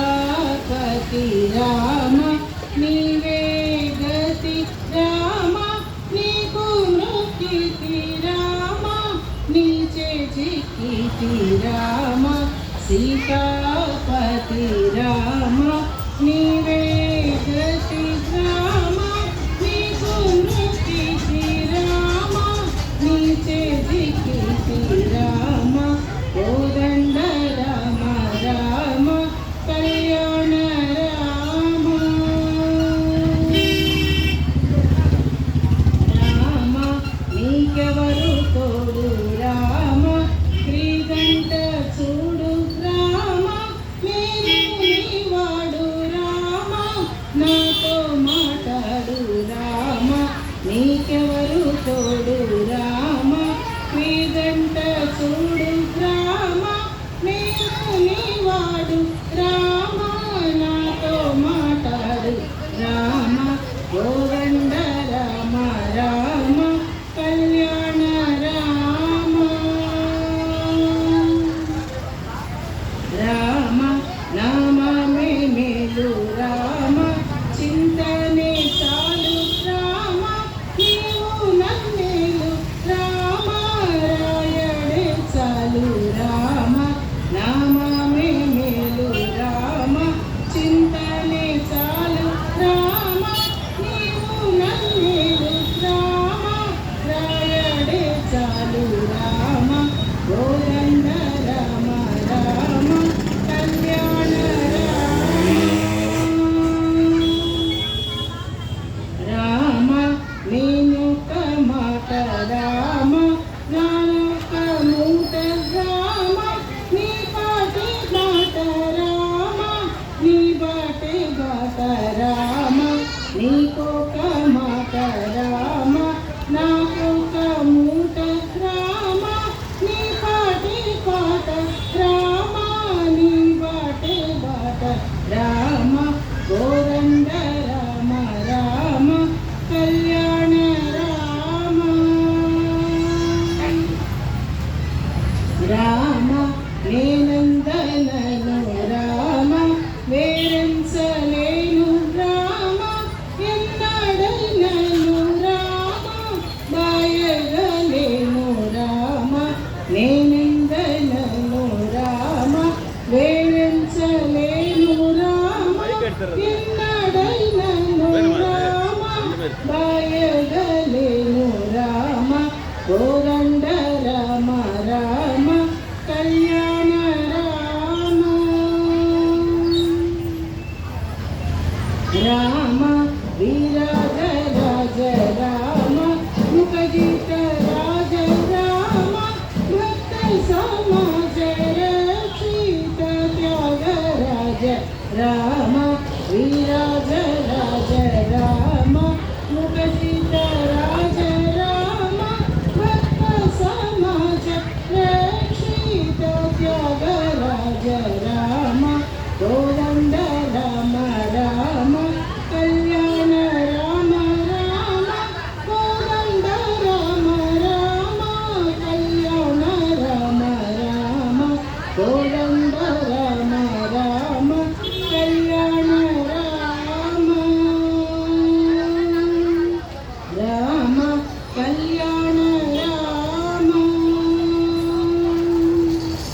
సీతాపతి రామ నీవే గతి రామ నీకు మృక్కితి రామ నీచే చిక్కితి రామ సీతాపతి రామ నీవే గతి రామ నీకు మృక్కితి రామ నీచే చిక్కితి రామ. నాతో మాట్లాడు రామ నీకెవరు తోడు రామ? శ్రీగంట చూడు రామ నేను నీవాడు రామ. నాతో మాట్లాడు రామ గోవింద கோரண்ட ராம ராம கல்யாண ராம ராம வீராக ராஜ ராம முகஜித ராஜ ராம பக்த சமாஜ ரட்சித தியாக ராஜ ராம We are